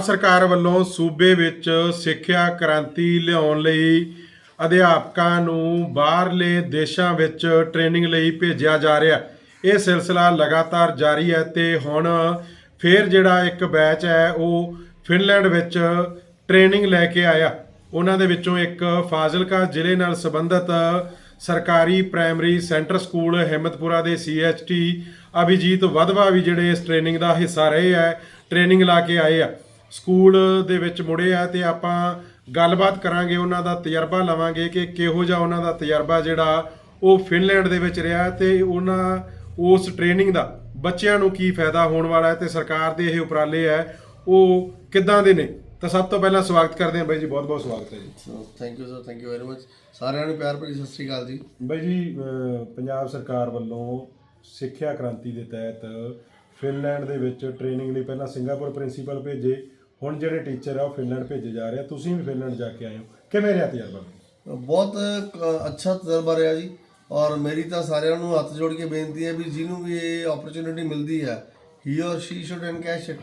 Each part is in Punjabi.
ਪੰਜਾਬ ਸਰਕਾਰ ਵੱਲੋਂ ਸੂਬੇ ਵਿੱਚ ਸਿੱਖਿਆ ਕ੍ਰਾਂਤੀ ਲਿਆਉਣ ਲਈ ਅਧਿਆਪਕਾਂ ਨੂੰ ਬਾਹਰਲੇ ਦੇਸ਼ਾਂ ਵਿੱਚ ਟ੍ਰੇਨਿੰਗ ਲਈ ਭੇਜਿਆ ਜਾ ਰਿਹਾ ਇਹ ਸਿਲਸਿਲਾ ਲਗਾਤਾਰ ਜਾਰੀ ਹੈ ਤੇ ਹੁਣ ਫੇਰ ਜਿਹੜਾ ਇੱਕ ਬੈਚ ਹੈ, ਉਹ ਫਿਨਲੈਂਡ ਵਿੱਚ ਟ੍ਰੇਨਿੰਗ ਲੈ ਕੇ ਆਇਆ। ਉਹਨਾਂ ਦੇ ਵਿੱਚੋਂ ਇੱਕ ਫਾਜ਼ਿਲਕਾ ਜ਼ਿਲ੍ਹੇ ਨਾਲ ਸੰਬੰਧਿਤ ਸਰਕਾਰੀ ਪ੍ਰਾਇਮਰੀ ਸੈਂਟਰ ਸਕੂਲ ਹਿੰਮਤਪੁਰਾ ਦੇ ਸੀਐਚਟੀ ਅਭਿਜੀਤ ਵਧਵਾ ਵੀ ਜਿਹੜੇ ਇਸ ਟ੍ਰੇਨਿੰਗ ਦਾ ਹਿੱਸਾ ਰਹੇ ਹੈ, ਟ੍ਰੇਨਿੰਗ ਲਾ ਕੇ ਆਏ ਆ। ਸਕੂਲ ਦੇ ਵਿੱਚ ਮੁੜੇ ਆ ਤੇ ਆਪਾਂ ਗੱਲਬਾਤ ਕਰਾਂਗੇ ਉਹਨਾਂ ਦਾ ਤਜਰਬਾ ਲਵਾਂਗੇ ਕਿ ਕਿਹੋ ਜਿਹਾ ਉਹਨਾਂ ਦਾ ਤਜਰਬਾ ਜਿਹੜਾ ਉਹ ਫਿਨਲੈਂਡ ਦੇ ਵਿੱਚ ਰਿਹਾ ਤੇ ਉਹਨਾਂ ਉਸ ਟ੍ਰੇਨਿੰਗ ਦਾ ਬੱਚਿਆਂ ਨੂੰ ਕੀ ਫਾਇਦਾ ਹੋਣ ਵਾਲਾ ਹੈ ਤੇ ਸਰਕਾਰ ਦੇ ਇਹ ਉਪਰਾਲੇ ਹੈ ਉਹ ਕਿੱਦਾਂ ਦੇ ਨੇ? ਤਾਂ ਸਭ ਤੋਂ ਪਹਿਲਾਂ ਸਵਾਗਤ ਕਰਦੇ ਹਾਂ ਬਾਈ ਜੀ ਬਹੁਤ ਬਹੁਤ ਸਵਾਗਤ ਹੈ ਜੀ। Thank you sir thank you very much ਸਾਰਿਆਂ ਨੂੰ ਪਿਆਰ ਭਰੀ ਸਤਿ ਸ਼੍ਰੀ ਅਕਾਲ ਜੀ। ਬਾਈ ਜੀ ਪੰਜਾਬ ਸਰਕਾਰ ਵੱਲੋਂ ਸਿੱਖਿਆ ਕ੍ਰਾਂਤੀ ਦੇ ਤਹਿਤ ਫਿਨਲੈਂਡ ਦੇ ਵਿੱਚ ਟ੍ਰੇਨਿੰਗ ਲਈ ਪਹਿਲਾਂ ਸਿੰਗਾਪੁਰ ਪ੍ਰਿੰਸੀਪਲ ਭੇਜੇ ਹੁਣ ਜਿਹੜੇ ਟੀਚਰ ਆ ਉਹ ਫਿਨਲੈਂਡ ਭੇਜੇ ਜਾ ਰਹੇ ਆ ਤੁਸੀਂ ਵੀ ਫਿਨਲੈਂਡ ਜਾ ਕੇ ਆਏ ਕਿਵੇਂ ਰਿਹਾ ਤਜਰਬਾ? ਬਹੁਤ ਅੱਛਾ ਤਜਰਬਾ ਰਿਹਾ ਜੀ। ਔਰ ਮੇਰੀ ਤਾਂ ਸਾਰਿਆਂ ਨੂੰ ਹੱਥ ਜੋੜ ਕੇ ਬੇਨਤੀ ਹੈ ਵੀ ਜਿਹਨੂੰ ਵੀ ਇਹ ਓਪਰਚ्युनिटी ਮਿਲਦੀ ਹੈ ਹੀ ਔਰ ਸ਼ੀ ਸ਼ੁਡ ਐਨਕੈਸ਼ ਇਟ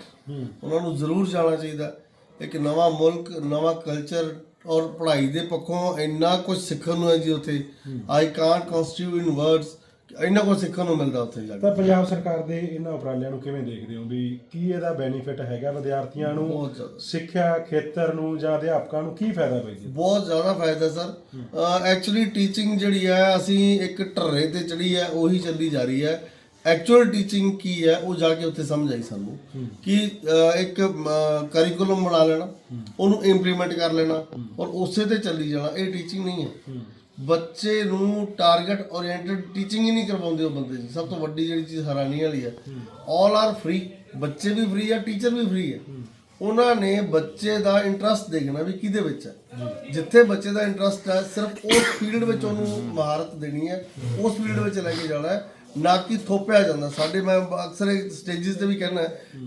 ਉਹਨਾਂ ਨੂੰ ਜ਼ਰੂਰ ਜਾਣਾ ਚਾਹੀਦਾ ਇੱਕ ਨਵਾਂ ਮੁਲਕ ਨਵਾਂ ਕਲਚਰ ਔਰ ਪੜ੍ਹਾਈ ਦੇ ਪੱਖੋਂ ਇੰਨਾ ਕੁਝ ਸਿੱਖਣ ਨੂੰ ਹੈ ਜੀ ਉੱਥੇ। I can't constitute in words ਇੰਨਾ ਕੁਝ ਸਿੱਖਣ ਨੂੰ ਮਿਲਦਾ ਉੱਥੇ ਜਾ ਕੇ। ਤਾਂ ਪੰਜਾਬ ਸਰਕਾਰ ਦੇ ਇਹਨਾਂ ਉਪਰਾਲਿਆਂ ਨੂੰ ਕਿਵੇਂ ਦੇਖਦੇ ਹੋ ਵੀ ਕੀ ਇਹਦਾ ਬੈਨੀਫਿਟ ਹੈਗਾ ਵਿਦਿਆਰਥੀਆਂ ਨੂੰ ਬਹੁਤ ਜ਼ਿਆਦਾ। ਸਿੱਖਿਆ ਖੇਤਰ ਨੂੰ ਜਾਂ ਅਧਿਆਪਕਾਂ ਨੂੰ ਕੀ ਫਾਇਦਾ ਜੀ? ਬਹੁਤ ਜ਼ਿਆਦਾ ਫਾਇਦਾ ਸਰ। ਐਕਚੁਅਲੀ ਟੀਚਿੰਗ ਜਿਹੜੀ ਹੈ ਅਸੀਂ ਇੱਕ ਢਰਰੇ ਤੇ ਚੜੀ ਹੈ ਉਹੀ ਚੱਲੀ ਜਾ ਰਹੀ ਹੈ। ਐਕਚੁਅਲ ਟੀਚਿੰਗ ਕੀ ਹੈ ਉਹ ਜਾ ਕੇ ਉੱਥੇ ਸਮਝ ਆਈ ਸਾਨੂੰ ਕਿ ਅਹ, ਇੱਕ ਕਰਿਕੂਲਮ ਬਣਾ ਲੈਣਾ ਉਹਨੂੰ ਇੰਪਲੀਮੈਂਟ ਕਰ ਲੈਣਾ ਔਰ ਉਸੇ ਤੇ ਚੱਲੀ ਜਾਣਾ। ਇਹ ਟੀਚਿੰਗ ਨਹੀਂ ਹੈ। ਬੱਚੇ ਨੂੰ ਟਾਰਗੇਟ ਓਰੀਐਂਟਡ ਟੀਚਿੰਗ ਹੀ ਨਹੀਂ ਕਰਵਾਉਂਦੇ ਉਹ ਬੰਦੇ ਜੀ। ਸਭ ਤੋਂ ਵੱਡੀ ਜਿਹੜੀ ਚੀਜ਼ ਹੈਰਾਨੀ ਵਾਲੀ ਹੈ। ਆਲ ਆਰ ਫ੍ਰੀ ਬੱਚੇ ਵੀ ਫ੍ਰੀ ਹੈ ਟੀਚਰ ਵੀ ਫ੍ਰੀ ਹੈ ਉਹਨਾਂ ਨੇ ਬੱਚੇ ਦਾ ਇੰਟਰਸਟ ਦੇਖਣਾ ਵੀ ਕਿਹਦੇ ਵਿੱਚ ਹੈ। ਜਿੱਥੇ ਬੱਚੇ ਦਾ ਇੰਟਰਸਟ ਹੈ, ਸਿਰਫ ਉਸ ਫੀਲਡ ਵਿੱਚ ਉਹਨੂੰ ਮਹਾਰਤ ਦੇਣੀ ਹੈ, ਉਸ ਫੀਲਡ ਵਿੱਚ ਲੈ ਕੇ ਜਾਣਾ ਹੈ। ਨਾ ਕਿ ਥੋਪਿਆ ਜਾਂਦਾ। ਸਾਡੇ ਮੈਂ ਅਕਸਰ ਸਟੇजेस ਤੇ ਵੀ ਕਹਿੰਦਾ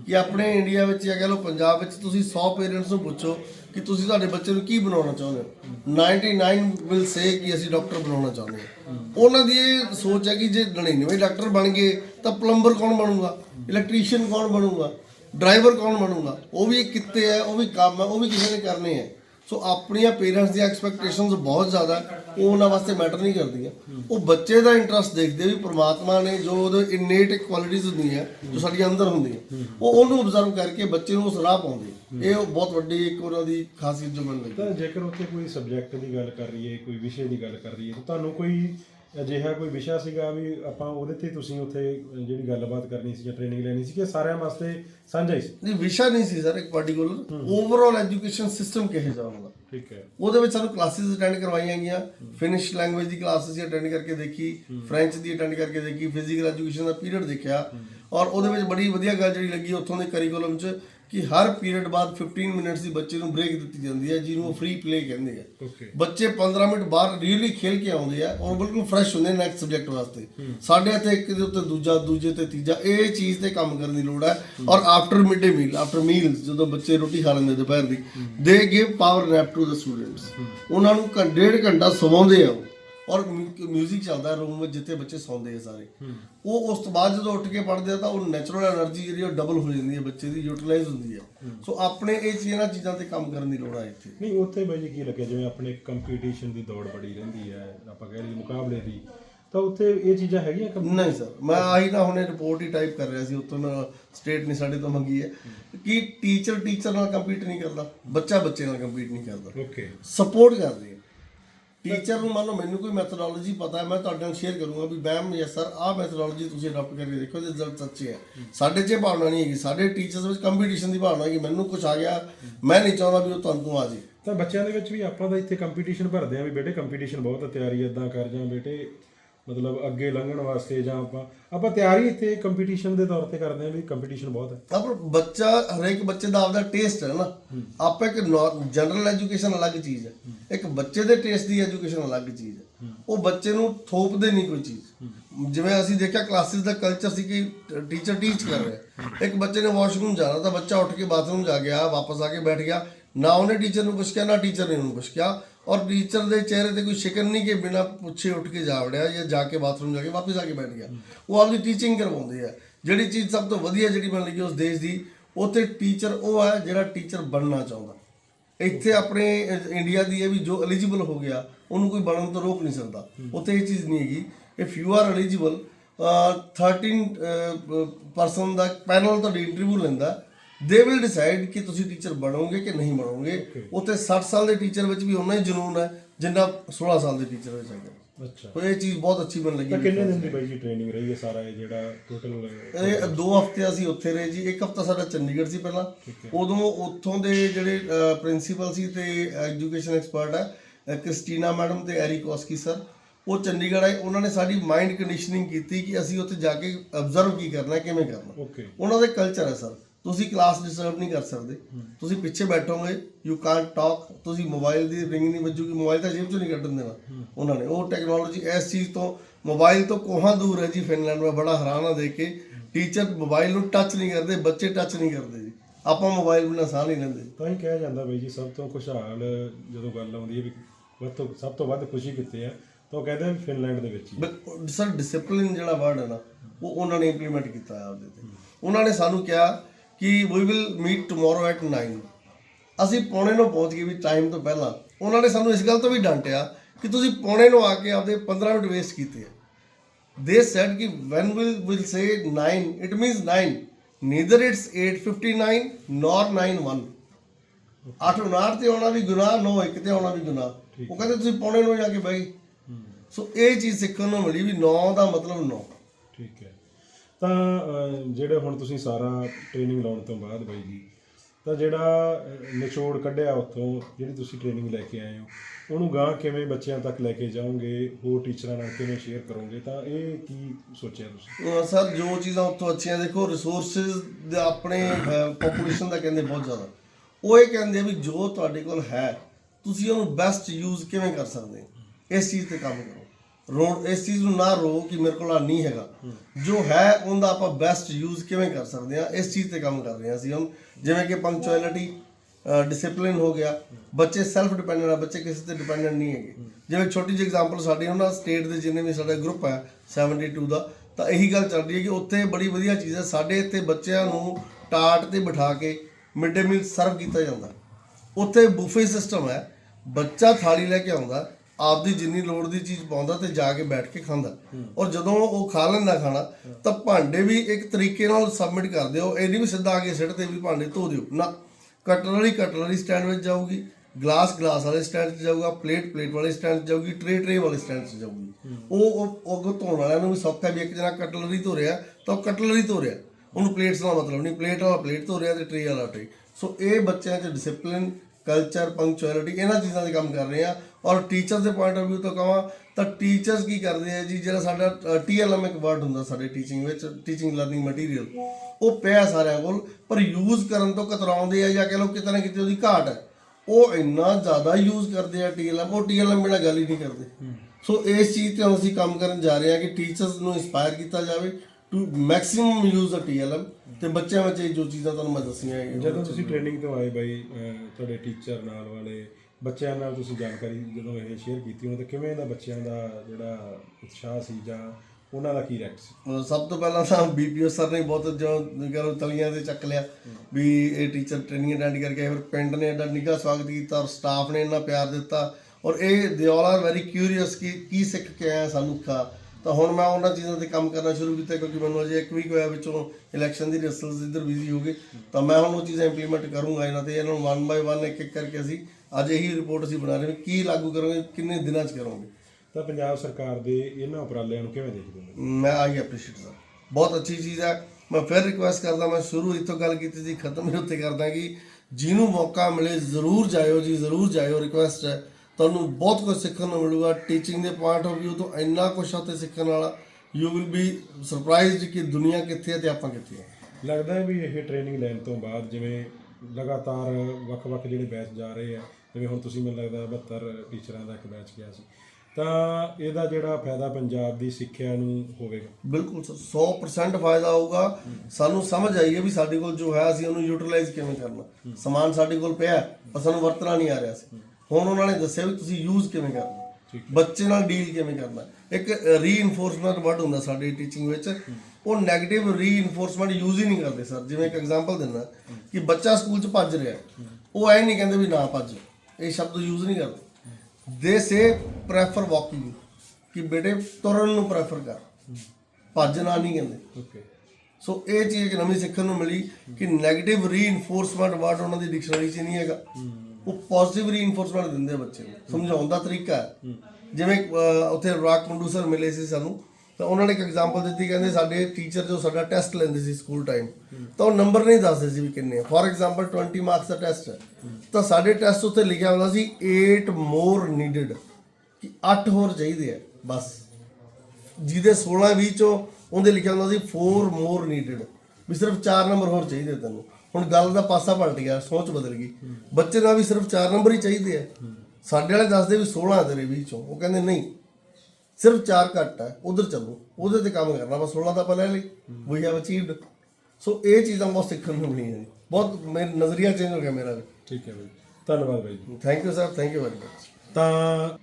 ਕਿ ਆਪਣੇ ਇੰਡੀਆ ਵਿੱਚ ਜਾਂ ਕਹ ਲਓ ਪੰਜਾਬ ਵਿੱਚ ਤੁਸੀਂ 100 ਪੇਰੈਂਟਸ ਨੂੰ ਪੁੱਛੋ ਕਿ ਤੁਸੀਂ ਤੁਹਾਡੇ ਬੱਚੇ ਨੂੰ ਕੀ ਬਣਾਉਣਾ ਚਾਹੁੰਦੇ ਹੋ। 99 ਵਿਲ ਸੇ ਕਿ ਅਸੀਂ ਡਾਕਟਰ ਬਣਾਉਣਾ ਚਾਹੁੰਦੇ ਹਾਂ। ਉਹਨਾਂ ਦੀ ਇਹ ਸੋਚ ਹੈ ਕਿ ਜੇ 99 ਡਾਕਟਰ ਬਣ ਗਏ ਤਾਂ ਪਲੰਬਰ ਕੌਣ ਬਣੂਗਾ? ਇਲੈਕਟ੍ਰੀਸ਼ੀਅਨ ਕੌਣ ਬਣੂਗਾ? ਡਰਾਈਵਰ ਕੌਣ ਬਣੂਗਾ? ਉਹ ਵੀ ਕਿੱਤੇ ਹੈ, ਉਹ ਵੀ ਕੰਮ ਹੈ, ਉਹ ਵੀ ਕਿਸੇ ਨੇ ਕਰਨੇ ਹੈ। ਸੋ ਆਪਣੀਆਂ ਪੇਰੈਂਟਸ ਦੀਆਂ ਐਕਸਪੈਕਟੇਸ਼ਨਸ ਬਹੁਤ ਜ਼ਿਆਦਾ ਉਹ ਉਹਨਾਂ ਵਾਸਤੇ ਮੈਟਰ ਨਹੀਂ ਕਰਦੀਆਂ। ਉਹ ਬੱਚੇ ਦਾ ਇੰਟਰਸਟ ਦੇਖਦੇ ਵੀ ਪ੍ਰਮਾਤਮਾ ਨੇ ਜੋ ਉਹਦੇ ਇਨੇਟ ਕੁਆਲਿਟੀਆਂ ਹੁੰਦੀਆਂ ਜੋ ਸਾਡੀਆਂ ਅੰਦਰ ਹੁੰਦੀਆਂ ਉਹ ਉਹਨੂੰ ਆਬਜ਼ਰਵ ਕਰਕੇ ਬੱਚੇ ਨੂੰ ਉਸ ਰਾਹ ਪਾਉਂਦੇ ਇਹ ਬਹੁਤ ਵੱਡੀ ਇੱਕ ਉਹਨਾਂ ਦੀ ਖਾਸੀਅਤ ਜੋ ਮੈਨੂੰ ਲੱਗੀ ਤਾਂ ਜੇਕਰ ਉੱਥੇ ਕੋਈ ਸਬਜੈਕਟ ਦੀ ਗੱਲ ਕਰ ਰਹੀਏ ਕੋਈ ਵਿਸ਼ੇ ਦੀ ਗੱਲ ਕਰ ਰਹੀਏ ਤਾਂ ਤੁਹਾਨੂੰ ਕੋਈ ਅਜਿਹਾ ਕੋਈ ਵਿਸ਼ਾ ਸੀਗਾ ਵੀ ਆਪਾਂ ਉਹਦੇ ਤੇ ਤੁਸੀਂ ਉੱਥੇ ਜਿਹੜੀ ਗੱਲਬਾਤ ਕਰਨੀ ਸੀ ਜਾਂ ਟ੍ਰੇਨਿੰਗ ਲੈਣੀ ਸੀ ਕਿ ਸਾਰਿਆਂ ਵਾਸਤੇ ਸਾਂਝਾ ਹੀ ਸੀ? ਨਹੀਂ ਵਿਸ਼ਾ ਨਹੀਂ ਸੀ ਸਰ ਇੱਕ ਪਾਰਟਿਕੂਲਰ ਓਵਰਆਲ ਐਜੂਕੇਸ਼ਨ ਸਿਸਟਮ ਕਿਹੋ ਜਿਹਾ ਹੁੰਦਾ ਠੀਕ ਹੈ। ਉਹਦੇ ਵਿੱਚ ਸਾਨੂੰ ਕਲਾਸਿਸ ਅਟੈਂਡ ਕਰਵਾਈਆਂ ਗਈਆਂ। ਫਿਨਿਸ਼ ਲੈਂਗੁਏਜ ਦੀ ਕਲਾਸਿਸ ਅਟੈਂਡ ਕਰਕੇ ਦੇਖੀ ਫ੍ਰੈਂਚ ਦੀ ਅਟੈਂਡ ਕਰਕੇ ਦੇਖੀ ਫਿਜ਼ੀਕਲ ਐਜੂਕੇਸ਼ਨ ਦਾ ਪੀਰੀਅਡ ਦੇਖਿਆ। ਔਰ ਉਹਦੇ ਵਿੱਚ ਬੜੀ ਵਧੀਆ ਗੱਲ ਜਿਹੜੀ ਲੱਗੀ ਉੱਥੋਂ ਦੇ ਕਰਿਕੂਲਮ 'ਚ। ਕਿ ਹਰ ਪੀਰੀਅਡ ਬਾਅਦ 15 ਮਿੰਟਸ ਦੀ ਬੱਚੇ ਨੂੰ ਬ੍ਰੇਕ ਦਿੱਤੀ ਜਾਂਦੀ ਹੈ ਜਿਹਨੂੰ ਫ੍ਰੀ ਪਲੇ ਕਹਿੰਦੇ ਆ। ਬੱਚੇ 15 ਮਿੰਟ ਬਾਹਰ ਰੀਅਲੀ ਖੇਲ ਕੇ ਆਉਂਦੇ ਆ ਔਰ ਬਿਲਕੁਲ ਫਰੈਸ਼ ਹੁੰਦੇ ਨੈਕਸਟ ਸਬਜੈਕਟ ਵਾਸਤੇ। ਸਾਡੇ ਇੱਥੇ ਇੱਕ ਦੇ ਉੱਤੇ ਦੂਜਾ ਦੂਜੇ ਤੇ ਤੀਜਾ ਇਹ ਚੀਜ਼ ਤੇ ਕੰਮ ਕਰਨ ਦੀ ਲੋੜ ਹੈ। ਔਰ after mid day meal after meals ਜਦੋਂ ਬੱਚੇ ਰੋਟੀ ਖਾ ਲੈਂਦੇ ਦੁਪਹਿਰ ਦੀ ਦੇ give power nap to the students ਉਹਨਾਂ ਨੂੰ ਡੇਢ ਘੰਟਾ ਸਵਾਉਂਦੇ ਆ ਔਰ 뮤직 ਚੱਲਦਾ ਰੂਮ ਵਿੱਚ ਜਿੱਥੇ ਬੱਚੇ ਸੌਂਦੇ ਆ ਸਾਰੇ। ਉਹ ਉਸ ਤੋਂ ਬਾਅਦ ਜਦੋਂ ਉੱਠ ਕੇ ਪੜਦੇ ਆ ਤਾਂ ਉਹ ਨੈਚੁਰਲ એનર્ਜੀ ਜਿਹੜੀ ਉਹ ਡਬਲ ਹੋ ਜਾਂਦੀ ਹੈ ਬੱਚੇ ਦੀ ਯੂਟਿਲਾਈਜ਼ ਹੁੰਦੀ ਹੈ। ਸੋ ਆਪਣੇ ਇਹ ਚੀਜ਼ਾਂ ਚੀਜ਼ਾਂ ਤੇ ਕੰਮ ਕਰਨ ਦੀ ਲੋੜ ਆ ਇੱਥੇ। ਨਹੀਂ ਉੱਥੇ ਬਾਈ ਜੀ ਕੀ ਲੱਗਿਆ ਜਿਵੇਂ ਆਪਣੇ ਕੰਪੀਟੀਸ਼ਨ ਦੀ ਦੌੜ ਬੜੀ ਰਹਿੰਦੀ ਹੈ ਆਪਾਂ ਕਹਿ ਮੁਕਾਬਲੇ ਦੀ ਤਾਂ ਉੱਥੇ ਇਹ ਚੀਜ਼ਾਂ ਹੈਗੀਆਂ ਨਹੀਂ ਸਰ ਮੈਂ ਆਹੀ ਨਾ ਹੁਣੇ ਰਿਪੋਰਟ ਹੀ ਟਾਈਪ ਕਰ ਰਿਹਾ ਸੀ ਉੱਤੋਂ ਮੈਂ ਸਟੇਟ ਨੇ ਸਾਡੇ ਤੋਂ ਮੰਗੀ ਹੈ ਕਿ ਟੀਚਰ ਟੀਚਰ ਨਾਲ ਕੰਪੀਟ ਨਹੀਂ ਕਰਦਾ ਬੱਚਾ ਬੱਚੇ ਨਾਲ ਕੰਪੀਟ ਨਹੀਂ ਕਰਦਾ। ਓਕੇ ਸਪੋਰਟ ਕਰਦੇ ਟੀਚਰ ਨੂੰ ਮੰਨ ਲਓ ਮੈਨੂੰ ਕੋਈ ਮੈਥਡੋਲੋਜੀ ਪਤਾ ਹੈ ਮੈਂ ਤੁਹਾਡੇ ਨਾਲ ਸ਼ੇਅਰ ਕਰੂੰਗਾ ਵੀ ਮੈਮ ਯਾ ਸਰ ਆਹ ਮੈਥਡੋਲੋਜੀ ਤੁਸੀਂ ਅਡਾਪਟ ਕਰਕੇ ਦੇਖੋ ਇਹਦੇ ਰਿਜ਼ਲਟ ਸੱਚੇ ਹੈ ਸਾਡੇ 'ਚ ਇਹ ਭਾਵਨਾ ਨਹੀਂ ਹੈਗੀ। ਸਾਡੇ ਟੀਚਰਸ ਵਿੱਚ ਕੰਪੀਟੀਸ਼ਨ ਦੀ ਭਾਵਨਾ ਹੈ ਕਿ ਮੈਨੂੰ ਕੁਝ ਆ ਗਿਆ ਮੈਂ ਨਹੀਂ ਚਾਹੁੰਦਾ ਵੀ ਉਹ ਤੁਹਾਨੂੰ ਤੋਂ ਆ ਜੇ। ਤਾਂ ਬੱਚਿਆਂ ਦੇ ਵਿੱਚ ਵੀ ਆਪਾਂ ਤਾਂ ਇੱਥੇ ਕੰਪੀਟੀਸ਼ਨ ਭਰਦੇ ਆ ਵੀ ਬੇਟੇ ਕੰਪੀਟੀਸ਼ਨ ਬਹੁਤ ਆ, ਤਿਆਰੀ ਇਦਾਂ ਕਰ ਜਾਂ ਬੇਟੇ ਮਤਲਬ ਅੱਗੇ ਲੰਘਣ ਵਾਸਤੇ ਜਾਂ ਆਪਾਂ ਆਪਾਂ ਤਿਆਰੀ ਇੱਥੇ ਕੰਪੀਟੀਸ਼ਨ ਦੇ ਤੌਰ ਤੇ ਕਰਦੇ ਆ ਵੀ ਕੰਪੀਟੀਸ਼ਨ ਬਹੁਤ ਹੈ। ਤਾਂ ਪਰ ਬੱਚਾ ਹਰੇਕ ਬੱਚੇ ਦਾ ਆਪਦਾ ਟੇਸਟ ਹੈ ਨਾ। ਆਪਾਂ ਇੱਕ ਜਨਰਲ ਐਜੂਕੇਸ਼ਨ ਅਲੱਗ ਚੀਜ਼ ਹੈ। ਇੱਕ ਬੱਚੇ ਦੇ ਟੇਸਟ ਦੀ ਐਜੂਕੇਸ਼ਨ ਅਲੱਗ ਚੀਜ਼ ਹੈ। ਉਹ ਬੱਚੇ ਨੂੰ ਥੋਪਦੇ ਨਹੀਂ ਕੋਈ ਚੀਜ਼। ਜਿਵੇਂ ਅਸੀਂ ਦੇਖਿਆ ਕਲਾਸਿਸ ਦਾ ਕਲਚਰ ਸੀ ਕਿ ਟੀਚਰ ਟੀਚ ਕਰ ਰਿਹਾ ਇੱਕ ਬੱਚੇ ਨੇ ਵਾਸ਼ਰੂਮ ਜਾਣਾ ਤਾਂ ਬੱਚਾ ਉੱਠ ਕੇ ਬਾਥਰੂਮ ਜਾ ਗਿਆ ਵਾਪਸ ਆ ਕੇ ਬੈਠ ਗਿਆ। ਨਾ ਉਹਨੇ ਟੀਚਰ ਨੂੰ ਕੁਛ ਕਿਹਾ ਨਾ ਟੀਚਰ ਨੇ ਉਹਨੂੰ ਕੁਛ ਕਿਹਾ। ਔਰ ਟੀਚਰ ਦੇ ਚਿਹਰੇ ਤੇ ਕੋਈ ਸ਼ਿਕਨ ਨਹੀਂ ਕਿ ਬਿਨਾ ਪੁੱਛੇ ਉੱਠ ਕੇ ਜਾ ਵੜਿਆ ਜਾਂ ਜਾ ਕੇ ਬਾਥਰੂਮ ਜਾ ਕੇ ਵਾਪਸ ਆ ਕੇ ਬੈਠ ਗਿਆ। ਉਹ ਆਪਦੀ ਟੀਚਿੰਗ ਕਰਵਾਉਂਦੇ ਆ। ਜਿਹੜੀ ਚੀਜ਼ ਸਭ ਤੋਂ ਵਧੀਆ ਜਿਹੜੀ ਬਣ ਲੱਗੀ ਉਸ ਦੇਸ਼ ਦੀ, ਉੱਥੇ ਟੀਚਰ ਉਹ ਹੈ ਜਿਹੜਾ ਟੀਚਰ ਬਣਨਾ ਚਾਹੁੰਦਾ। ਇੱਥੇ ਆਪਣੇ ਇੰਡੀਆ ਦੀ ਇਹ ਵੀ ਜੋ ਐਲੀਜੀਬਲ ਹੋ ਗਿਆ, ਉਹਨੂੰ ਕੋਈ ਬਣਨ ਤੋਂ ਰੋਕ ਨਹੀਂ ਸਕਦਾ। ਉੱਥੇ ਇਹ ਚੀਜ਼ ਨਹੀਂ ਹੈਗੀ। If you are eligible 13 person the panel ਤੁਹਾਡੀ ਇੰਟਰਵਿਊ ਲੈਂਦਾ। ਦੇ ਵਿਲ ਡਿਸਾਈਡ ਕਿ ਤੁਸੀਂ ਟੀਚਰ ਬਣੋਗੇ ਕਿ ਨਹੀਂ ਬਣੋਗੇ ਉੱਥੇ 60 ਸਾਲ ਦੇ ਟੀਚਰ ਵਿੱਚ ਵੀ ਉਨਾ ਹੀ ਜਨੂਨ ਹੈ ਜਿੰਨਾ 16 ਸਾਲ ਦੇ ਟੀਚਰ ਵਿੱਚ ਹੈਗਾ ਅੱਛਾ ਇਹ ਚੀਜ਼ ਬਹੁਤ ਅੱਛੀ ਬਣ ਲੱਗੀ ਤਾਂ ਕਿੰਨੇ ਦਿਨ ਦੀ ਬਾਈ ਜੀ ਟ੍ਰੇਨਿੰਗ ਰਹੀ ਹੈ ਸਾਰਾ ਇਹ ਜਿਹੜਾ ਟੋਟਲ ਇਹ ਦੋ ਹਫ਼ਤੇ ਅਸੀਂ ਉੱਥੇ ਰਹੇ ਜੀ ਇੱਕ ਹਫ਼ਤਾ ਸਾਡਾ ਚੰਡੀਗੜ੍ਹ ਸੀ ਪਹਿਲਾਂ ਉਦੋਂ ਉੱਥੋਂ ਦੇ ਜਿਹੜੇ ਪ੍ਰਿੰਸੀਪਲ ਸੀ ਤੇ ਐਜੂਕੇਸ਼ਨ ਐਕਸਪਰਟ ਹੈ ਕ੍ਰਿਸਟੀਨਾ ਮੈਡਮ ਤੇ ਐਰਿਕੋਸਕੀ ਸਰ ਉਹ ਚੰਡੀਗੜ੍ਹ ਆਏ ਉਹਨਾਂ ਨੇ ਸਾਡੀ ਮਾਈਂਡ ਕੰਡੀਸ਼ਨਿੰਗ ਕੀਤੀ ਕਿ ਅਸੀਂ ਉੱਥੇ ਜਾ ਕੇ ਅਬਜ਼ਰਵ ਕੀ ਕਰਨਾ ਕਿਵੇਂ ਕਰਨਾ ਉਹਨਾਂ ਦੇ ਕਲਚਰ ਹੈ ਸਰ ਤੁਸੀਂ ਕਲਾਸ ਡਿਸਟਰਬ ਨਹੀਂ ਕਰ ਸਕਦੇ। ਤੁਸੀਂ ਪਿੱਛੇ ਬੈਠੋਗੇ ਯੂ ਕਾਂਟ ਟਾਕ ਤੁਸੀਂ ਮੋਬਾਈਲ ਦੀ ਰਿੰਗ ਨਹੀਂ ਵੱਜੂਗੀ ਮੋਬਾਈਲ ਤਾਂ ਜੇਬ ਚੋਂ ਨਹੀਂ ਕੱਢਣ ਦੇਣਾ। ਉਹਨਾਂ ਨੇ ਉਹ ਟੈਕਨੋਲੋਜੀ ਇਸ ਚੀਜ਼ ਤੋਂ ਮੋਬਾਈਲ ਤੋਂ ਕੋਹਾਂ ਦੂਰ ਹੈ ਜੀ ਫਿਨਲੈਂਡ ਮੈਂ ਬੜਾ ਹੈਰਾਨ ਆ ਦੇਖ ਕੇ। ਟੀਚਰ ਮੋਬਾਈਲ ਨੂੰ ਟੱਚ ਨਹੀਂ ਕਰਦੇ ਬੱਚੇ ਟੱਚ ਨਹੀਂ ਕਰਦੇ ਜੀ। ਆਪਾਂ ਮੋਬਾਈਲ ਬਿਨਾਂ ਸਾਹ ਨਹੀਂ ਲੈਂਦੇ। ਤਾਂ ਹੀ ਕਿਹਾ ਜਾਂਦਾ ਬਾਈ ਜੀ ਸਭ ਤੋਂ ਖੁਸ਼ਹਾਲ ਜਦੋਂ ਗੱਲ ਆਉਂਦੀ ਹੈ ਵੀ ਵੱਧ ਤੋਂ ਸਭ ਤੋਂ ਵੱਧ ਖੁਸ਼ੀ ਕਿੱਥੇ ਆ ਤਾਂ ਉਹ ਕਹਿੰਦੇ ਆ ਫਿਨਲੈਂਡ ਦੇ ਵਿੱਚ ਸਰ ਡਿਸਪਲਿਨ ਜਿਹੜਾ ਵਰਡ ਹੈ ਨਾ ਉਹ ਉਹਨਾਂ ਨੇ ਇੰਪਲੀਮੈਂਟ ਕੀਤਾ ਹੈ ਆਪਦੇ ਤੇ। ਉਹਨਾਂ ਨੇ ਸਾਨੂੰ ਕਿਹਾ ਕਿ we will meet tomorrow at 9 ਅਸੀਂ ਪੌਣੇ ਨੂੰ ਪਹੁੰਚ ਗਏ ਵੀ ਟਾਈਮ ਤੋਂ ਪਹਿਲਾਂ। ਉਹਨਾਂ ਨੇ ਸਾਨੂੰ ਇਸ ਗੱਲ ਤੋਂ ਵੀ ਡਾਂਟਿਆ ਕਿ ਤੁਸੀਂ ਪੌਣੇ ਨੂੰ ਆ ਕੇ ਆਪਦੇ 15 ਮਿੰਟ ਵੇਸਟ ਕੀਤੇ ਆ। ਦੇ ਸੈਡ ਕਿ when will will say 9 it means 9 neither it's 859 nor 91 ਅੱਠ ਉਨਾਹਠ ਤੇ ਆਉਣਾ ਵੀ ਗੁਨਾਹ ਨੌ ਇੱਕ ਤੇ ਆਉਣਾ ਵੀ ਗੁਨਾਹ। ਉਹ ਕਹਿੰਦੇ ਤੁਸੀਂ ਪੌਣੇ ਨੂੰ ਜਾ ਕੇ ਬਈ ਸੋ ਇਹ ਚੀਜ਼ ਸਿੱਖਣ ਨੂੰ ਮਿਲੀ ਵੀ 9 ਦਾ ਮਤਲਬ 9 ਠੀਕ ਹੈ। ਤਾਂ ਜਿਹੜਾ ਹੁਣ ਤੁਸੀਂ ਸਾਰਾ ਟ੍ਰੇਨਿੰਗ ਲਾਉਣ ਤੋਂ ਬਾਅਦ ਬਾਈ ਜੀ, ਤਾਂ ਜਿਹੜਾ ਨਿਚੋੜ ਕੱਢਿਆ ਉੱਥੋਂ, ਜਿਹੜੀ ਤੁਸੀਂ ਟ੍ਰੇਨਿੰਗ ਲੈ ਕੇ ਆਏ ਹੋ, ਉਹਨੂੰ ਗਾਂ ਕਿਵੇਂ ਬੱਚਿਆਂ ਤੱਕ ਲੈ ਕੇ ਜਾਓਗੇ, ਹੋਰ ਟੀਚਰਾਂ ਨਾਲ ਕਿਵੇਂ ਸ਼ੇਅਰ ਕਰੋਗੇ? ਤਾਂ ਇਹ ਕੀ ਸੋਚਿਆ ਤੁਸੀਂ? ਸਰ, ਜੋ ਚੀਜ਼ਾਂ ਉੱਥੋਂ ਅੱਛੀਆਂ, ਦੇਖੋ ਰਿਸੋਰਸਸ ਦੇ ਆਪਣੇ ਪੋਪੂਲੇਸ਼ਨ ਦਾ ਕਹਿੰਦੇ ਬਹੁਤ ਜ਼ਿਆਦਾ। ਉਹ ਇਹ ਕਹਿੰਦੇ ਆ ਵੀ ਜੋ ਤੁਹਾਡੇ ਕੋਲ ਹੈ, ਤੁਸੀਂ ਉਹਨੂੰ ਬੈਸਟ ਯੂਜ਼ ਕਿਵੇਂ ਕਰ ਸਕਦੇ ਇਸ ਚੀਜ਼ ਤੇ ਕੰਮ ਕਰੋ। ਰੋ ਇਸ ਚੀਜ਼ ਨੂੰ ਨਾ ਰੋ ਕਿ ਮੇਰੇ ਕੋਲ ਆ ਨਹੀਂ ਹੈਗਾ। ਜੋ ਹੈ ਉਹਦਾ ਆਪਾਂ ਬੈਸਟ ਯੂਜ਼ ਕਿਵੇਂ ਕਰ ਸਕਦੇ ਆ ਇਸ ਚੀਜ਼ ਤੇ ਕੰਮ ਕਰ ਰਹੇ ਹਾਂ ਅਸੀਂ ਹੁਣ। ਜਿਵੇਂ ਕਿ ਪੰਕਚੁਅਲਿਟੀ ਡਿਸਪਲਿਨ ਹੋ ਗਿਆ। ਬੱਚੇ ਸੈਲਫ ਡਿਪੈਂਡੈਂਟ ਆ, ਬੱਚੇ ਕਿਸੇ ਤੇ ਡਿਪੈਂਡੈਂਟ ਨਹੀਂ ਹੈਗੇ। ਜਿਵੇਂ ਛੋਟੀ ਜਿਹੀ ਐਗਜ਼ਾਮਪਲ ਸਾਡੀ ਉਹਨਾਂ ਸਟੇਟ ਦੇ ਜਿੰਨੇ ਵੀ ਸਾਡਾ ਗਰੁੱਪ ਹੈ 72 ਦਾ, ਤਾਂ ਇਹੀ ਗੱਲ ਚੱਲ ਰਹੀ ਹੈ ਕਿ ਉੱਥੇ ਬੜੀ ਵਧੀਆ ਚੀਜ਼ ਹੈ, ਸਾਡੇ ਇੱਥੇ ਬੱਚਿਆਂ ਨੂੰ ਟਾਟ ਤੇ ਬਿਠਾ ਕੇ ਮਿਡ ਡੇ ਮੀਲ ਸਰਵ ਕੀਤਾ ਜਾਂਦਾ। ਉੱਥੇ ਬੂਫੇ ਸਿਸਟਮ ਹੈ, ਬੱਚਾ ਥਾਲੀ ਲੈ ਕੇ ਆਉਂਦਾ ਆਪਦੀ ਜਿੰਨੀ ਲੋੜ ਦੀ ਚੀਜ਼ ਪਾਉਂਦਾ ਤੇ ਜਾ ਕੇ ਬੈਠ ਕੇ ਖਾਂਦਾ। ਔਰ ਜਦੋਂ ਉਹ ਖਾ ਲੈਂਦਾ ਖਾਣਾ ਤਾਂ ਭਾਂਡੇ ਵੀ ਇੱਕ ਤਰੀਕੇ ਨਾਲ ਸਬਮਿਟ ਕਰ ਦਿਓ। ਇਹ ਨਹੀਂ ਵੀ ਸਿੱਧਾ ਆ ਕੇ ਸਿੱਟ ਤੇ ਵੀ ਭਾਂਡੇ ਧੋ ਦਿਓ। ਨਾ ਕਟਲਰੀ ਕਟਲਰੀ ਸਟੈਂਡ ਵਿੱਚ ਜਾਊਗੀ ਗਲਾਸ ਗਲਾਸ ਵਾਲੇ ਸਟੈਂਡ 'ਚ ਜਾਊਗਾ ਪਲੇਟ ਪਲੇਟ ਵਾਲੇ ਸਟੈਂਡ 'ਚ ਜਾਊਗੀ ਟਰੇ ਟਰੇ ਵਾਲੇ ਸਟੈਂਡ 'ਚ ਜਾਊਗੀ। ਉਹ ਉਹ ਉਹ ਧੋਣ ਵਾਲਿਆਂ ਨੂੰ ਵੀ ਸੌਖਾ ਵੀ ਇੱਕ ਜਣਾ ਕਟਲਰੀ ਧੋ ਰਿਹਾ ਤਾਂ ਉਹ ਕਟਲਰੀ ਧੋ ਰਿਹਾ। ਉਹਨੂੰ ਪਲੇਟਸ ਦਾ ਮਤਲਬ ਨਹੀਂ ਪਲੇਟ ਵਾਲਾ ਪਲੇਟ ਧੋ ਰਿਹਾ ਤੇ ਟਰੇ ਵਾਲਾ ਟਰੇ। ਸੋ ਇਹ ਬੱਚਿਆਂ 'ਚ ਡਿਸਪਲਿਨ ਕਲਚਰ ਪੰਕਚੁਅਲਿਟੀ ਇਹਨਾਂ ਚੀਜ਼ਾਂ ਦੇ ਕੰਮ ਕਰ ਰਹੇ ਆ। ਔਰ ਟੀਚਰ ਦੇ ਪੁਆਇੰਟ ਆਫ View ਤੋਂ ਕਹਾਂ ਤਾਂ ਟੀਚਰਸ ਕੀ ਕਰਦੇ ਆ ਜੀ ਜਿਹੜਾ ਸਾਡਾ TLM ਇੱਕ ਵਰਡ ਹੁੰਦਾ ਸਾਡੇ ਟੀਚਿੰਗ ਵਿੱਚ ਟੀਚਿੰਗ ਲਰਨਿੰਗ ਮਟੀਰੀਅਲ ਉਹ ਪਿਆ ਸਾਰਿਆਂ ਕੋਲ ਪਰ ਯੂਜ਼ ਕਰਨ ਤੋਂ ਕਤਰਾਉਂਦੇ ਆ ਜਾਂ ਕਹ ਲਓ ਕਿਤੇ ਨਾ ਕਿਤੇ ਉਹਦੀ ਘਾਟ ਹੈ ਉਹ ਇੰਨਾ ਜ਼ਿਆਦਾ ਯੂਜ਼ ਕਰਦੇ ਆ TLM ਉਹ TLM ਬਿਨਾਂ ਗੱਲ ਹੀ ਨਹੀਂ ਕਰਦੇ। ਸੋ ਇਸ ਚੀਜ਼ ਤੇ ਅਸੀਂ ਕੰਮ ਕਰਨ ਜਾ ਰਹੇ ਹਾਂ ਕਿ ਟੀਚਰਸ ਨੂੰ ਇਨਸਪਾਇਰ ਕੀਤਾ ਜਾਵੇ to maximum use a TLM ਤੇ ਬੱਚਿਆਂ ਵਿੱਚ ਜੋ ਚੀਜ਼ਾਂ ਤੁਹਾਨੂੰ ਮੈਂ ਦੱਸੀਆਂ ਜਦੋਂ ਤੁਸੀਂ ਟ੍ਰੇਨਿੰਗ ਤੋਂ ਆਏ ਬਾਈ ਤੁਹਾਡੇ ਟੀਚਰ ਨਾਲ ਵਾਲੇ ਬੱਚਿਆਂ ਨਾਲ ਤੁਸੀਂ ਜਾਣਕਾਰੀ ਜਦੋਂ ਇਹ ਸ਼ੇਅਰ ਕੀਤੀ ਉਹਨਾਂ ਤਾਂ ਕਿਵੇਂ ਦਾ ਬੱਚਿਆਂ ਦਾ ਜਿਹੜਾ ਉਤਸ਼ਾਹ ਸੀ ਜਾਂ ਉਹਨਾਂ ਦਾ ਕੀ ਰਿਐਕਟ ਸੀ? ਅਹ ਸਭ ਤੋਂ ਪਹਿਲਾਂ ਤਾਂ ਬੀਪੀਓ ਸਰ ਨੇ ਬਹੁਤ ਜੋ ਕਰੋ ਤਲੀਆਂ ਤੇ ਚੱਕ ਲਿਆ ਵੀ ਇਹ ਟੀਚਰ ਟ੍ਰੇਨਿੰਗ ਅਟੈਂਡ ਕਰਕੇ ਫਿਰ ਪਿੰਡ ਨੇ ਐਡਾ ਨਿੱਘਾ ਸਵਾਗਤ ਕੀਤਾ ਔਰ ਸਟਾਫ ਨੇ ਇੰਨਾ ਪਿਆਰ ਦਿੱਤਾ ਔਰ ਇਹ ਦਿਓਲਾ ਆਰ ਵੈਰੀ ਕਿਊਰੀਅਸ ਕਿ ਕੀ ਸਿੱਖ ਕੇ ਆਇਆ ਸਾਨੂੰ ਖਾ। ਤਾਂ ਹੁਣ ਮੈਂ ਉਹਨਾਂ ਚੀਜ਼ਾਂ ਤੇ ਕੰਮ ਕਰਨਾ ਸ਼ੁਰੂ ਕੀਤਾ ਕਿਉਂਕਿ ਮੈਨੂੰ ਅਜੇ ਇੱਕ ਵੀਕ ਹੋਇਆ ਵਿੱਚੋਂ ਇਲੈਕਸ਼ਨ ਦੀ ਰਿਸਲਟਸ ਇੱਧਰ ਬਿਜ਼ੀ ਹੋ ਗਏ। ਤਾਂ ਮੈਂ ਹੁਣ ਉਹ ਚੀਜ਼ਾਂ ਇੰਪਲੀਮੈਂਟ ਕਰੂੰਗਾ ਇਹਨਾਂ ਤੇ, ਇਹਨਾਂ ਨੂੰ ਵਨ ਬਾਈ ਵਨ ਇੱਕ ਇੱਕ ਕਰਕੇ ਅਸੀਂ ਅੱਜ ਇਹੀ ਰਿਪੋਰਟ ਅਸੀਂ ਬਣਾ ਰਹੇ ਹਾਂ ਕੀ ਲਾਗੂ ਕਰੋਗੇ ਕਿੰਨੇ ਦਿਨਾਂ 'ਚ ਕਰੋਗੇ। ਤਾਂ ਪੰਜਾਬ ਸਰਕਾਰ ਦੇ ਇਹਨਾਂ ਉਪਰਾਲਿਆਂ ਨੂੰ ਕਿਵੇਂ ਦੇਖਦੇ ਹੋ? ਮੈਂ ਆਈ ਐਪਰੀਸ਼ੀਏਟ ਸਰ ਬਹੁਤ ਅੱਛੀ ਚੀਜ਼ ਹੈ ਮੈਂ ਫਿਰ ਰਿਕੁਐਸਟ ਕਰਦਾ ਮੈਂ ਸ਼ੁਰੂ ਇੱਥੋਂ ਗੱਲ ਕੀਤੀ ਸੀ ਖਤਮ ਹੀ ਉੱਤੇ ਕਰਦਾ ਕਿ ਜਿਹਨੂੰ ਮੌਕਾ ਮਿਲੇ ਜ਼ਰੂਰ ਜਾਇਓ ਜੀ ਜ਼ਰੂਰ ਜਾਇਓ ਰਿਕੁਐਸਟ ਹੈ। ਤੁਹਾਨੂੰ ਬਹੁਤ ਕੁਝ ਸਿੱਖਣ ਨੂੰ ਮਿਲੂਗਾ। ਟੀਚਿੰਗ ਦੇ ਪੁਆਇੰਟ ਆਫ View ਤੋਂ ਇੰਨਾ ਕੁਝ ਉੱਥੇ ਸਿੱਖਣ ਵਾਲਾ। ਯੂ ਵਿਲ ਬੀ ਸਰਪ੍ਰਾਈਜ਼ਡ ਕਿ ਦੁਨੀਆ ਕਿੱਥੇ ਹੈ ਤੇ ਆਪਾਂ ਕਿੱਥੇ ਹਾਂ। ਲੱਗਦਾ ਹੈ ਵੀ ਇਹ ਟ੍ਰੇਨਿੰਗ ਲੈਣ ਤੋਂ ਬਾਅਦ ਜਿਵੇਂ ਲਗਾਤਾਰ ਵੱਖ-ਵੱਖ ਜਿਹੜੇ ਬੈਚ ਜਾ ਰਹੇ ਆ ਜਿਵੇਂ ਹੁਣ ਤੁਸੀਂ ਮੈਨੂੰ ਲੱਗਦਾ 72 ਟੀਚਰਾਂ ਦਾ ਇੱਕ ਬੈਚ ਗਿਆ ਸੀ। ਤਾਂ ਇਹਦਾ ਜਿਹੜਾ ਫਾਇਦਾ ਪੰਜਾਬ ਦੀ ਸਿੱਖਿਆ ਨੂੰ ਹੋਵੇਗਾ? ਬਿਲਕੁਲ ਸਰ 100% ਫਾਇਦਾ ਹੋਊਗਾ। ਸਾਨੂੰ ਸਮਝ ਆਈ ਹੈ ਵੀ ਸਾਡੇ ਕੋਲ ਜੋ ਹੈ ਅਸੀਂ ਉਹਨੂੰ ਯੂਟਿਲਾਈਜ਼ ਕਿਵੇਂ ਕਰਨਾ। ਸਮਾਨ ਸਾਡੇ ਕੋਲ ਪਿਆ ਹੈ, ਪਰ ਸਾਨੂੰ ਵਰਤਣਾ ਨਹੀਂ ਆ ਰਿਹਾ ਸੀ। ਹੁਣ ਉਹਨਾਂ ਨੇ ਦੱਸਿਆ ਵੀ ਤੁਸੀਂ ਯੂਜ਼ ਕਿਵੇਂ ਕਰਨਾ। ਬੱਚੇ ਨਾਲ ਡੀਲ ਕਿਵੇਂ ਕਰਨਾ। ਇੱਕ ਰੀਇਨਫੋਰਸਮੈਂਟ ਵਰਡ ਹੁੰਦਾ ਸਾਡੀ ਟੀਚਿੰਗ ਵਿੱਚ। ਉਹ 네ਗੇਟਿਵ ਰੀਇਨਫੋਰਸਮੈਂਟ ਯੂਜ਼ ਹੀ ਨਹੀਂ ਕਰਦੇ ਸਰ। ਜਿਵੇਂ ਇੱਕ ਐਗਜ਼ਾਮਪਲ ਦਿੰਦਾ ਕਿ ਬੱਚਾ ਸਕੂਲ 'ਚ ਭੱਜ ਰਿਹਾ ਉਹ ਐ ਨਹੀਂ ਕਹਿੰਦੇ ਵੀ ਨਾ ਭੱਜ। ਇਹ ਸ਼ਬਦ ਯੂਜ਼ ਨਹੀਂ ਕਰਦੇ। ਦੇ ਸੇ ਪ੍ਰੈਫਰ ਵਾਕਿੰਗ ਕਿ ਬੇਟੇ ਤੁਰਨ ਨੂੰ ਪ੍ਰੈਫਰ ਕਰ। ਭੱਜਣਾ ਨਹੀਂ ਕਹਿੰਦੇ। ਓਕੇ ਸੋ ਇਹ ਚੀਜ਼ ਇੱਕ ਨਵੀਂ ਸਿੱਖਣ ਨੂੰ ਮਿਲੀ ਕਿ 네ਗੇਟਿਵ ਰੀਇਨਫੋਰਸਮੈਂਟ ਵਰਡ ਉਹਨਾਂ ਦੀ ਡਿਕਸ਼ਨਰੀ 'ਚ ਨਹੀਂ ਹੈਗਾ। ਉਹ ਪੋਜ਼ਿਟਿਵ ਰੀਇਨਫੋਰਸਮੈਂਟ ਦਿੰਦੇ ਬੱਚੇ ਨੂੰ। ਸਮਝਾਉਣ ਦਾ ਤਰੀਕਾ ਹੈ। ਜਿਵੇਂ ਉੱਥੇ ਰਾਕ ਮੰਡੂ ਸਰ ਮਿਲੇ ਸੀ ਸਾਨੂੰ। ਤਾਂ ਉਹਨਾਂ ਨੇ ਇੱਕ ਐਗਜ਼ਾਮਪਲ ਦਿੱਤੀ, ਕਹਿੰਦੇ ਸਾਡੇ ਟੀਚਰ ਜੋ ਸਾਡਾ ਟੈਸਟ ਲੈਂਦੇ ਸੀ ਸਕੂਲ ਟਾਈਮ ਤਾਂ ਉਹ ਨੰਬਰ ਨਹੀਂ ਦੱਸਦੇ ਸੀ ਵੀ ਕਿੰਨੇ ਫੋਰ ਐਗਜ਼ਾਮਪਲ 20 ਮਾਰਕਸ ਦਾ ਟੈਸਟ ਹੈ। ਤਾਂ ਸਾਡੇ ਟੈਸਟ ਉੱਤੇ ਲਿਖਿਆ ਹੁੰਦਾ ਸੀ 8 ਮੋਰ ਨੀਡਡ ਕਿ 8 ਹੋਰ ਚਾਹੀਦੇ ਆ, ਬਸ। ਜਿਹਦੇ 16 20 ਚੋਂ ਉਹਦੇ ਲਿਖਿਆ ਹੁੰਦਾ ਸੀ 4 ਮੋਰ ਨੀਡਡ ਵੀ ਸਿਰਫ 4 ਨੰਬਰ ਹੋਰ ਚਾਹੀਦੇ ਤੈਨੂੰ। ਹੁਣ ਗੱਲ ਦਾ ਪਾਸਾ ਪਲਟ ਗਿਆ, ਸੋਚ ਬਦਲ ਗਈ। ਬੱਚੇ ਦਾ ਵੀ ਸਿਰਫ 4 ਨੰਬਰ ਹੀ ਚਾਹੀਦੇ ਆ। ਸਾਡੇ ਵਾਲੇ ਦੱਸਦੇ ਵੀ 16 ਤੇਰੇ 20 ਚੋਂ, ਉਹ ਕਹਿੰਦੇ ਨਹੀਂ ਸਿਰਫ 4 ਘੱਟ ਹੈ ਉਧਰ ਚੱਲੋ। ਉਹਦੇ ਤੇ ਕੰਮ ਕਰਨਾ ਬਸ 16 ਤਾਂ ਆਪਾਂ ਲੈ ਲਈ। ਵੀ ਹੈਵ ਅਚੀਵਡ ਸੋ ਇਹ ਚੀਜ਼ਾਂ ਬਹੁਤ ਸਿੱਖਣ ਨੂੰ ਮਿਲੀਆਂ ਜੀ। ਬਹੁਤ ਮੇਰਾ ਨਜ਼ਰੀਆ ਚੇਂਜ ਹੋ ਗਿਆ ਮੇਰਾ ਵੀ। ਠੀਕ ਹੈ ਬਾਈ। ਧੰਨਵਾਦ ਬਾਈ ਜੀ। Thank you sir thank you very much ਤਾਂ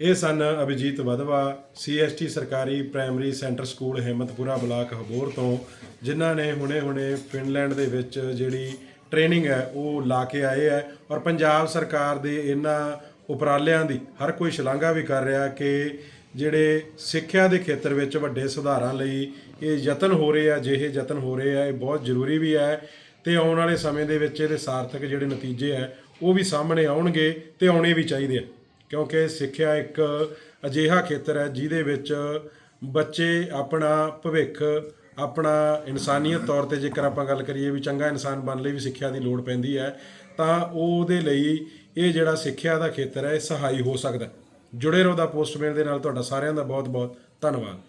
ਇਹ ਸਨ ਅਭਿਜੀਤ ਵਧਵਾ ਸੀਐਸਟੀ ਸਰਕਾਰੀ primary centre school Himmatpura block ਹਬੋਰ ਤੋਂ ਜਿਨ੍ਹਾਂ ਨੇ ਹੁਣੇ-ਹੁਣੇ ਫਿਨਲੈਂਡ ਦੇ ਵਿੱਚ ਜਿਹੜੀ ਟ੍ਰੇਨਿੰਗ ਹੈ ਉਹ ਲਾ ਕੇ ਆਏ ਹੈ। ਔਰ ਪੰਜਾਬ ਸਰਕਾਰ ਦੇ ਇਹਨਾਂ ਉਪਰਾਲਿਆਂ ਦੀ ਹਰ ਕੋਈ ਸ਼ਲਾਘਾ ਵੀ ਕਰ ਰਿਹਾ ਕਿ ਜਿਹੜੇ ਸਿੱਖਿਆ ਦੇ ਖੇਤਰ ਵਿੱਚ ਵੱਡੇ ਸੁਧਾਰਾਂ ਲਈ ਇਹ ਯਤਨ ਹੋ ਰਹੇ ਆ ਜਿਹੇ ਯਤਨ ਹੋ ਰਹੇ ਆ, ਇਹ ਬਹੁਤ ਜ਼ਰੂਰੀ ਵੀ ਹੈ ਤੇ ਆਉਣ ਵਾਲੇ ਸਮੇਂ ਦੇ ਵਿੱਚ ਇਹਦੇ ਸਾਰਥਕ ਜਿਹੜੇ ਨਤੀਜੇ ਆ, ਉਹ ਵੀ ਸਾਹਮਣੇ ਆਉਣਗੇ ਤੇ ਆਉਣੇ ਵੀ ਚਾਹੀਦੇ ਆ ਕਿਉਂਕਿ ਸਿੱਖਿਆ ਇੱਕ ਅਜਿਹਾ ਖੇਤਰ ਹੈ ਜਿਹਦੇ ਵਿੱਚ ਬੱਚੇ ਆਪਣਾ ਭਵਿੱਖ, ਆਪਣਾ ਇਨਸਾਨੀਅਤ ਤੌਰ ਤੇ ਜੇਕਰ ਆਪਾਂ ਗੱਲ ਕਰੀਏ ਵੀ ਚੰਗਾ ਇਨਸਾਨ ਬਣਨ ਲਈ ਵੀ ਸਿੱਖਿਆ ਦੀ ਲੋੜ ਪੈਂਦੀ ਹੈ, ਤਾਂ ਉਹਦੇ ਲਈ ਇਹ ਜਿਹੜਾ ਸਿੱਖਿਆ ਦਾ ਖੇਤਰ ਹੈ, ਇਹ ਸਹਾਈ ਹੋ ਸਕਦਾ ਹੈ। ਜੁੜੇ ਰਹੋ ਦਾ ਪੋਸਟਮੈਨ ਦੇ ਨਾਲ ਤੁਹਾਡਾ ਸਾਰਿਆਂ ਦਾ ਬਹੁਤ ਬਹੁਤ ਧੰਨਵਾਦ।